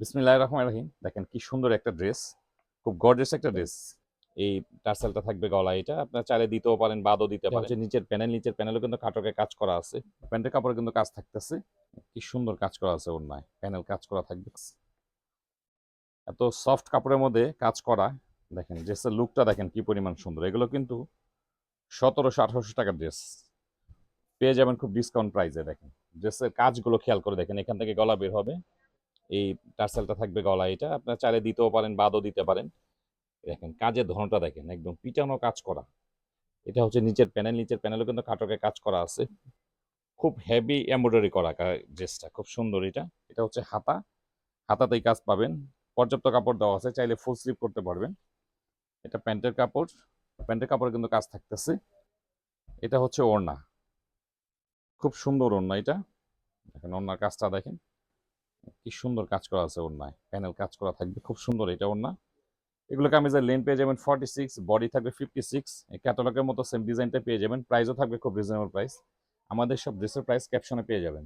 বিসমিল্লাহ রহমান রহিম। দেখেন কি সুন্দর একটা ড্রেস খুব গর্জিয়াস একটা ড্রেস এই টার্সেলটা থাকবে গলা এটা। আপনার চাইলে দিতেও পারেন বাদও দিতে পারেন। নিচের প্যানেল নিচের প্যানেলও কিন্তু কাটকে কাজ করা আছে। প্যান্টের কাপড়ে কিন্তু কাজ থাকতেছে। কি সুন্দর কাজ করা আছে ওর নাই প্যানেল কাজ করা থাকবে। এত সফট কাপড়ের মধ্যে কাজ করা দেখেন ড্রেসের লুকটা দেখেন কি পরিমাণ সুন্দর। এগুলো কিন্তু সতেরোশো আঠারোশো টাকার ড্রেস পেয়ে যাবেন খুব ডিসকাউন্ট প্রাইসে দেখেন। ড্রেসের কাজগুলো খেয়াল করে দেখেন এখান থেকে গলা বের হবে। এই টার্সেলটা থাকবে গলা এটা। আপনার চাইলে দিতেও পারেন, বাদও দিতে পারেন। দেখেন, কাজের ধরনটা দেখেন, একদম পিটানো কাজ করা। এটা হচ্ছে নিচের প্যানেল, নিচের প্যানেলও কিন্তু কাটকে কাজ করা আছে। খুব হেভি এমব্রয়ডারি করা ড্রেসটা খুব সুন্দর এটা। এটা হচ্ছে হাতা। হাতাতেই কাজ পাবেন। পর্যাপ্ত কাপড় দেওয়া আছে, চাইলে ফুল স্লিপ করতে পারবেন। এটা প্যান্টের কাপড়। প্যান্টের কাপড়ে কিন্তু কাজ থাকতেছে। এটা হচ্ছে ওড়না। খুব সুন্দর ওড়না এটা। দেখেন, ওড়নার কাজটা দেখেন। কি সুন্দর কাজ করা আছে ওড়নায়। প্যানেল কাজ করা থাকবে, খুব সুন্দর এটা ওনা এগুলোকে আমি যে লেন পেয়ে যাবেন ফর্টি সিক্স বডি থাকবে ফিফটি সিক্স ক্যাটালগের মতো সেম ডিজাইনটা পেয়ে যাবেন। প্রাইসও থাকবে খুব রিজনেবল প্রাইস আমাদের সব ড্রেসের প্রাইস ক্যাপশনে পেয়ে যাবেন।